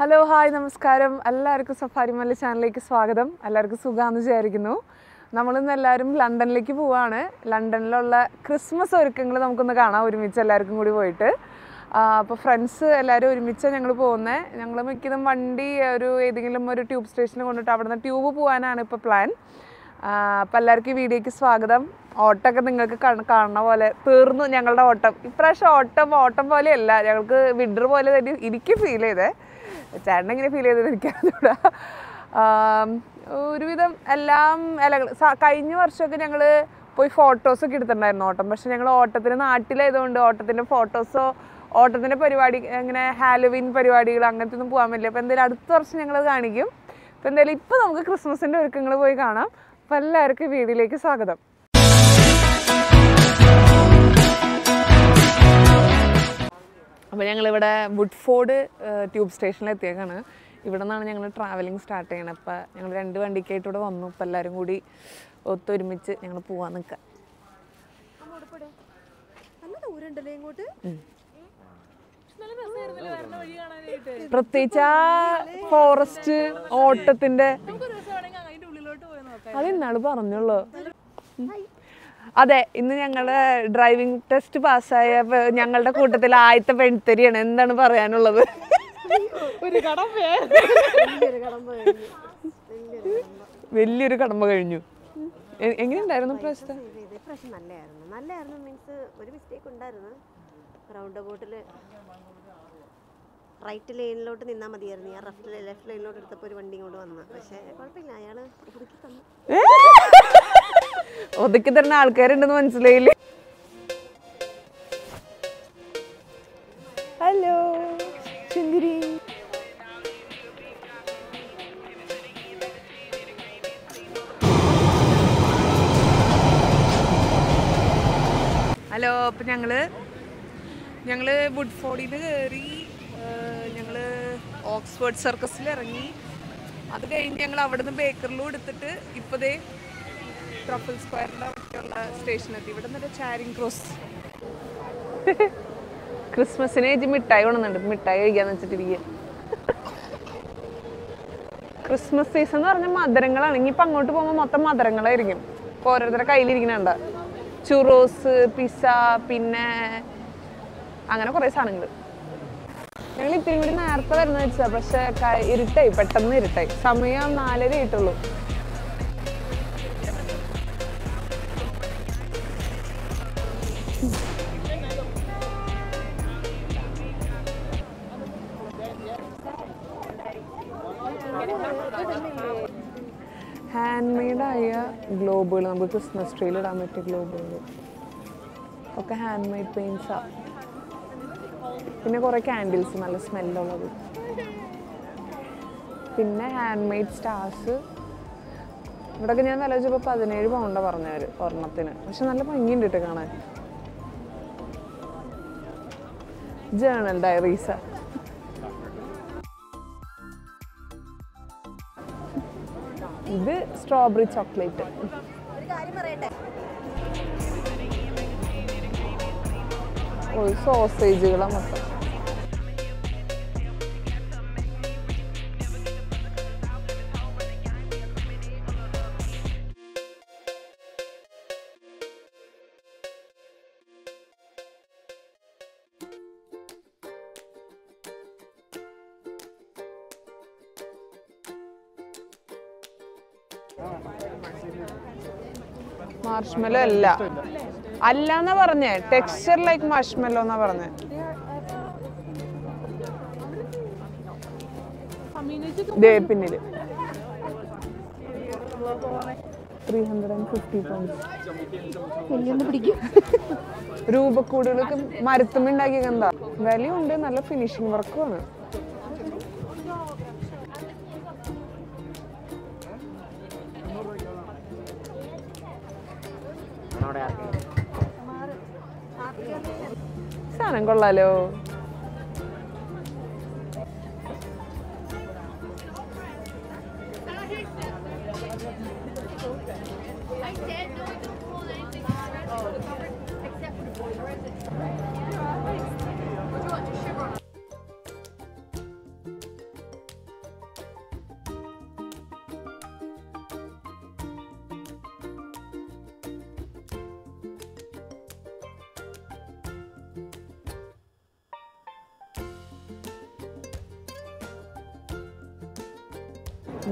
Hello hi നമസ്കാരം. എല്ലാവർക്കും safari മല്ല ചാനലിലേക്ക് സ്വാഗതം. എല്ലാവർക്കും സുഖമാണെന്ന് വിചാരിക്കുന്നു. നമ്മളിന്ന് എല്ലാവരും ലണ്ടനിലേക്ക് പോവാണ്. ലണ്ടനിലുള്ള ക്രിസ്മസ് ഒരുക്കങ്ങൾ നമുക്കൊന്ന് കാണാം ഒരുമിച്ച് എല്ലാവർക്കും കൂടി പോയിട്ട്. അപ്പോൾ ഫ്രണ്ട്സ് എല്ലാവരും ഒരുമിച്ച് ഞങ്ങൾ പോകുന്നത് ഞങ്ങൾ മിക്കതും വണ്ടി ഒരു ഏതെങ്കിലും ഒരു ട്യൂബ് സ്റ്റേഷനിൽ കൊണ്ടിട്ട് അവിടെ നിന്ന് ട്യൂബ് പോകാനാണ് ഇപ്പോൾ പ്ലാൻ. അപ്പോൾ എല്ലാവർക്കും ഈ വീഡിയോയ്ക്ക് സ്വാഗതം. ഓട്ടമൊക്കെ നിങ്ങൾക്ക് കാണ- കാണുന്ന പോലെ തീർന്നു ഞങ്ങളുടെ ഓട്ടം. ഇപ്രാവശ്യം ഓട്ടം ഓട്ടം പോലെയല്ല. ഞങ്ങൾക്ക് വിഡർ പോലെ തന്നെ എനിക്ക് ഫീൽ ചെയ്തേ. ചേട്ടൻ എങ്ങനെ ഫീൽ ചെയ്തത് എനിക്കറിഞ്ഞൂടാ ഒരുവിധം എല്ലാം ഇലകൾ കഴിഞ്ഞ വർഷമൊക്കെ ഞങ്ങൾ പോയി ഫോട്ടോസൊക്കെ എടുത്തിട്ടുണ്ടായിരുന്നു ഓട്ടം. പക്ഷെ ഞങ്ങൾ ഓട്ടത്തിന് നാട്ടിലായതുകൊണ്ട് ഓട്ടത്തിന്റെ ഫോട്ടോസോ ഓട്ടത്തിന്റെ പരിപാടി അങ്ങനെ ഹാലോവിൻ പരിപാടികൾ അങ്ങനത്തെ ഒന്നും പോകാൻ പറ്റില്ല. അപ്പോൾ എന്തായാലും അടുത്ത വർഷം ഞങ്ങളത് കാണിക്കും. അപ്പോൾ എന്തായാലും ഇപ്പോൾ നമുക്ക് ക്രിസ്മസിന്റെ ഒരുക്കങ്ങൾ പോയി കാണാം. അപ്പോൾ എല്ലാവർക്കും വീഡിയോയിലേക്ക് സ്വാഗതം. അപ്പോൾ ഞങ്ങളിവിടെ വുഡ്ഫോർഡ് ട്യൂബ് സ്റ്റേഷനിൽ എത്തിയേക്കാണ്. ഇവിടെ നിന്നാണ് ഞങ്ങൾ ട്രാവലിംഗ് സ്റ്റാർട്ട് ചെയ്യണത് അപ്പോൾ ഞങ്ങൾ രണ്ട് വണ്ടിക്കായിട്ട് ഇവിടെ വന്നു. അപ്പോൾ എല്ലാവരും കൂടി ഒത്തൊരുമിച്ച് ഞങ്ങൾ പോവാൻ നിൽക്കാം പ്രത്യേകിച്ച് ആ ഫോറസ്റ്റ് ഓട്ടത്തിന്റെ അതെന്നാണ് പറഞ്ഞുള്ളൂ. ഉം. അതെ ഇന്ന് ഞങ്ങളുടെ ഡ്രൈവിംഗ് ടെസ്റ്റ് പാസ്സായ ഞങ്ങളുടെ കൂട്ടത്തിൽ ആദ്യത്തെ പെൺതരിയാണ്. എന്താണ് പറയാനുള്ളത്? ഒരു കടമ്പ വലിയൊരു കടമ്പ കഴിഞ്ഞു. എങ്ങനെയുണ്ടായിരുന്നു പ്രശ്നം? നല്ലതായിരുന്നു. നല്ലതായിരുന്നു മീൻസ് ഒരു മിസ്റ്റേക്ക് ഉണ്ടായിരുന്നു. റൗണ്ട് ബോട്ടിൽ റൈറ്റ് ലൈനിലോട്ട് നിന്നാൽ മതിയായിരുന്നു. ഞാൻ ലെഫ്റ്റ് ലെഫ്റ്റ് ലൈനിലോട്ട് എടുത്തപ്പോൾ ഒരു വണ്ടി ഇങ്ങോട്ട് വന്നു. പക്ഷേ കുഴപ്പമില്ല അയാൾ ഒതുക്കി തന്നു. ഒതുക്കി തരുന്ന ആൾക്കാരുണ്ടെന്ന് മനസ്സിലായില്ലേ? ഹലോ ചുന്തിരി. ഹലോ അപ്പം ഞങ്ങൾ ഞങ്ങൾ വുഡ്ഫോർഡിൽ നിന്ന് കയറി ഞങ്ങൾ ഓക്സ്ഫോർഡ് സർക്കസിൽ ഇറങ്ങി അത് കഴിഞ്ഞ് ഞങ്ങൾ അവിടെ നിന്ന് ബേക്കറിലും എടുത്തിട്ട് ഇപ്പതേ ട്രഫിൾ സ്ക്വയറിന്റെ സ്റ്റേഷൻ സ്റ്റേഷനെത്തി ഇവിടെ നിന്നൊരു ചാരിങ് ക്രോസ് ക്രിസ്മസിന് ചേച്ചി മിഠായി കൊണ്ടുവന്നുണ്ട് മിഠായി കഴിക്കാന്ന് വെച്ചിട്ടിരിക്കുക ക്രിസ്മസ് സീസൺ എന്ന് പറഞ്ഞാൽ മധുരങ്ങളാണ്. ഇനിയിപ്പോൾ അങ്ങോട്ട് പോകുമ്പോൾ മൊത്തം മധുരങ്ങളായിരിക്കും. ഇപ്പോൾ ഓരോരുത്തരുടെ കയ്യിലിരിക്കണണ്ട. ചുറോസ് പിസ്സ പിന്നെ അങ്ങനെ കുറേ സാധനങ്ങൾ ഞങ്ങൾ ഇത്തിരി കൂടി നേരത്തെ വരുന്നത് വെച്ചാൽ പക്ഷേ ഇരുട്ടായി. പെട്ടെന്ന് ഇരുട്ടായി. സമയം നാലര ആയിട്ടുള്ളൂ ഹാൻഡ് മെയ്ഡായ ഗ്ലോബുകൾ നമുക്ക് ക്രിസ്മസ് ട്രീയിൽ ഇടാൻ പറ്റിയ ഗ്ലോബുകൾ ഒക്കെ ഹാൻഡ് മെയ്ഡ് പെയിൻസാണ് പിന്നെ കുറേ ക്യാൻഡിൽസ് നല്ല സ്മെല്ലുള്ളത് പിന്നെ ഹാൻഡ് മെയ്ഡ് സ്റ്റാർസ് ഇവിടെയൊക്കെ ഞാൻ വില വെച്ചപ്പോൾ പതിനേഴ് പൗണ്ടാണ് പറഞ്ഞവർ ഒരെണ്ണത്തിന്. പക്ഷെ നല്ല ഭംഗിയുണ്ട് കേട്ടോ കാണാൻ. ജേണൽ ഡയറീസാ ഇത് സ്ട്രോബെറി ചോക്ലേറ്റ്. സോസേജുകളാണ് മൊത്തം മാർഷ്മെല്ലോ അല്ല. അല്ല എന്നാ പറഞ്ഞേ. ടെക്സ്ചർ ലൈക്ക് മാർഷ്മെല്ലോ എന്നാ പറഞ്ഞേ. പിന്നിൽ. Three hundred and fifty pounds മരത്തുമ്മ ഉണ്ടാക്കിയ എന്താ വിലയുണ്ട്. നല്ല ഫിനിഷിംഗ് വർക്കുമാണ് സാധനം കൊള്ളാലോ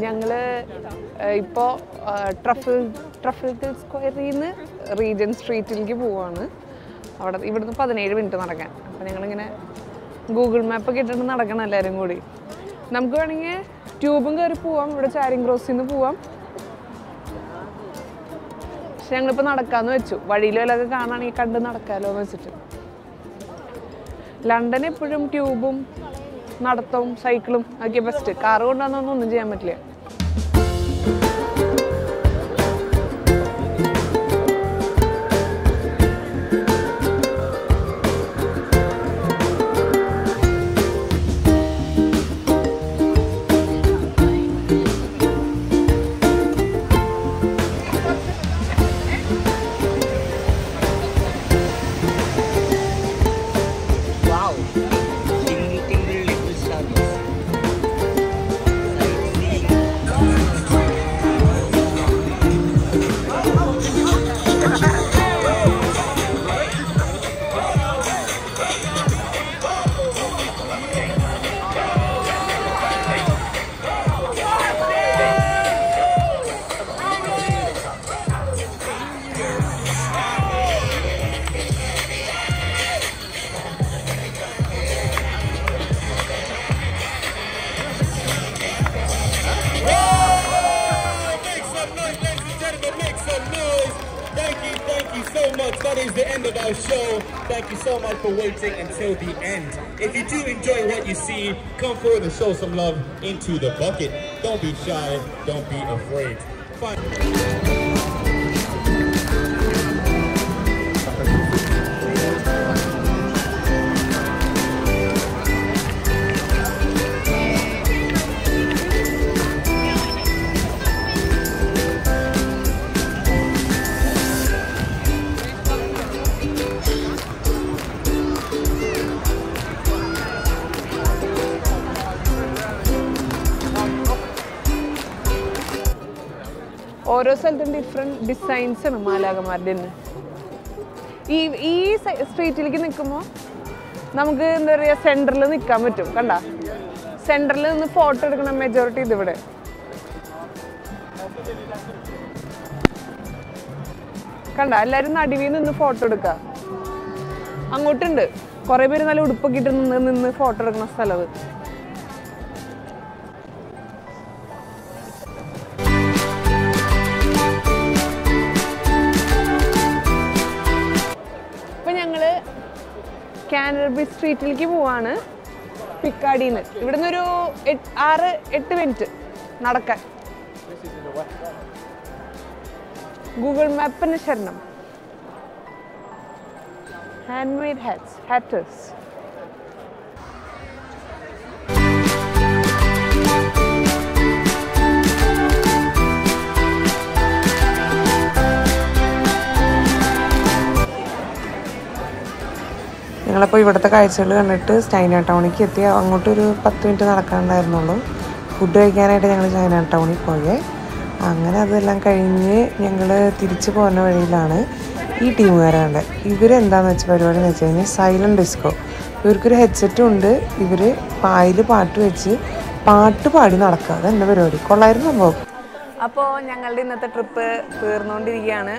ഞങ്ങൾ ഇപ്പോൾ ട്രഫിൾ ട്രഫിൾഗൽ സ്ക്വയറിൽ നിന്ന് റീജൻ സ്ട്രീറ്റിലേക്ക് പോവാണ്. അവിടെ ഇവിടുന്ന് പതിനേഴ് മിനിറ്റ് നടക്കാൻ. അപ്പോൾ ഞങ്ങളിങ്ങനെ ഗൂഗിൾ മാപ്പൊക്കെ ഇട്ടിട്ട് നടക്കണം എല്ലാവരും കൂടി. നമുക്ക് വേണമെങ്കിൽ ട്യൂബും കയറി പോവാം ഇവിടെ ചാരിങ് ക്രോസിൽ നിന്ന് പോവാം. പക്ഷെ ഞങ്ങളിപ്പോൾ നടക്കാമെന്ന് വെച്ചു. വഴിയിൽ വല്ലതൊക്കെ കാണുകയാണെങ്കിൽ കണ്ട് നടക്കാമല്ലോ എന്ന് വെച്ചിട്ട്. ലണ്ടൻ എപ്പോഴും ട്യൂബും നടത്തവും സൈക്കിളും ഒക്കെ ബെസ്റ്റ് കാറ് ഒന്നും ചെയ്യാൻ പറ്റില്ല. That is the end of our show. Thank you so much for waiting until the end. If you do enjoy what you see, come forward and show some love into the bucket. Don't be shy, don't be afraid. Fine. ഓരോ സ്ഥലത്തും different designs ആണ് മാലാകമാരുടെ തന്നെ. ഈ ഈ സ്ട്രീറ്റിലേക്ക് നിൽക്കുമ്പോൾ നമുക്ക് എന്താ പറയുക സെന്ററിൽ നിൽക്കാൻ പറ്റും കണ്ട? സെന്ററിൽ നിന്ന് ഫോട്ടോ എടുക്കണം മെജോറിറ്റി ഇതിവിടെ കണ്ട? എല്ലാവരും നടുവിൽ നിന്ന് ഫോട്ടോ എടുക്കുക അങ്ങോട്ടുണ്ട്. കുറേ പേര് നല്ല ഉടുപ്പൊക്കെ ഇട്ട് നിന്ന് നിന്ന് ഫോട്ടോ എടുക്കുന്ന സ്ഥലം കാനർബി സ്ട്രീറ്റിലേക്ക് പോവാണ് പിക്കാടിന്ന്. നിന്ന് ഒരു എട്ട്- ആറ് എട്ട് മിനിറ്റ് നടക്കാൻ. ഗൂഗിൾ മാപ്പിന് ശരണം. ഹാൻഡ് മെയ്ഡ് ഹാറ്റ്സ് ഹാറ്റേഴ്സ് ഞങ്ങളപ്പോൾ ഇവിടുത്തെ കാഴ്ചകൾ കണ്ടിട്ട് ചൈന ടൗണിലേക്ക് എത്തി. അങ്ങോട്ട് ഒരു പത്ത് മിനിറ്റ് നടക്കാനുണ്ടായിരുന്നുള്ളൂ. ഫുഡ് കഴിക്കാനായിട്ട് ഞങ്ങൾ ചൈന ടൗണിൽ പോയേ. അങ്ങനെ അതെല്ലാം കഴിഞ്ഞ് ഞങ്ങൾ തിരിച്ചു പോകുന്ന വഴിയിലാണ് ഈ ടീമുകാരെ കണ്ടത് ഇവരെന്താണെന്ന് വെച്ച പരിപാടി എന്ന് വെച്ച് കഴിഞ്ഞാൽ സൈലന്റ് ഡിസ്കോ ഇവർക്കൊരു ഹെഡ്സെറ്റും ഉണ്ട്. ഇവർ പായിൽ പാട്ട് വെച്ച് പാട്ട് പാടി നടക്കുക അതെന്താ പരിപാടി? കൊള്ളായിരുന്നു സംഭവം? അപ്പോൾ ഞങ്ങളുടെ ഇന്നത്തെ ട്രിപ്പ് തീർന്നുകൊണ്ടിരിക്കുകയാണ്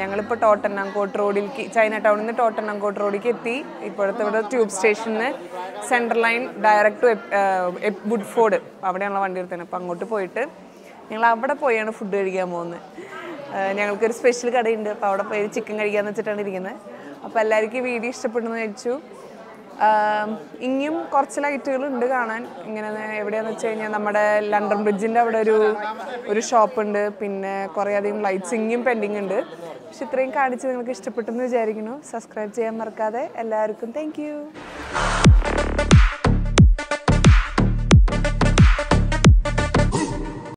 ഞങ്ങളിപ്പോൾ ടോട്ടന്നാങ്കോട്ട് റോഡിലേക്ക് ചൈന ടൗണിൽ നിന്ന് ടോട്ടന്നാങ്കോട്ട് റോഡിലേക്ക് എത്തി. ഇപ്പോഴത്തെ ഇവിടെ ട്യൂബ് സ്റ്റേഷനിൽ സെൻട്രൽ ലൈൻ ഡയറക്റ്റ് വുഡ്ഫോർഡ്. അവിടെയാണല്ലോ വണ്ടി എടുത്തത് അപ്പോൾ അങ്ങോട്ട് പോയിട്ട് ഞങ്ങൾ അവിടെ പോയാണ് ഫുഡ് കഴിക്കാൻ പോകുന്നത്. ഞങ്ങൾക്കൊരു സ്പെഷ്യൽ കടയുണ്ട്. അപ്പോൾ അവിടെ പോയി ചിക്കൻ കഴിക്കാമെന്ന് വെച്ചിട്ടാണ് ഇരിക്കുന്നത്. അപ്പോൾ എല്ലാവർക്കും വീഡിയോ ഇഷ്ടപ്പെടുന്നു വെച്ചു ഇനിയും കുറച്ച് ലൈറ്റുകൾ ഉണ്ട് കാണാൻ. ഇങ്ങനെ എവിടെയാന്ന് വെച്ച് കഴിഞ്ഞാൽ നമ്മുടെ ലണ്ടൻ ബ്രിഡ്ജിന്റെ അവിടെ ഒരു ഒരു ഷോപ്പ് ഉണ്ട്. പിന്നെ കുറേ അധികം ലൈറ്റ്സ് ഇനിയും പെൻഡിങ് ഉണ്ട്. പക്ഷെ ഇത്രയും കാണിച്ച് നിങ്ങൾക്ക് ഇഷ്ടപ്പെട്ടെന്ന് വിചാരിക്കുന്നു. സബ്സ്ക്രൈബ് ചെയ്യാൻ മറക്കാതെ എല്ലാവർക്കും താങ്ക്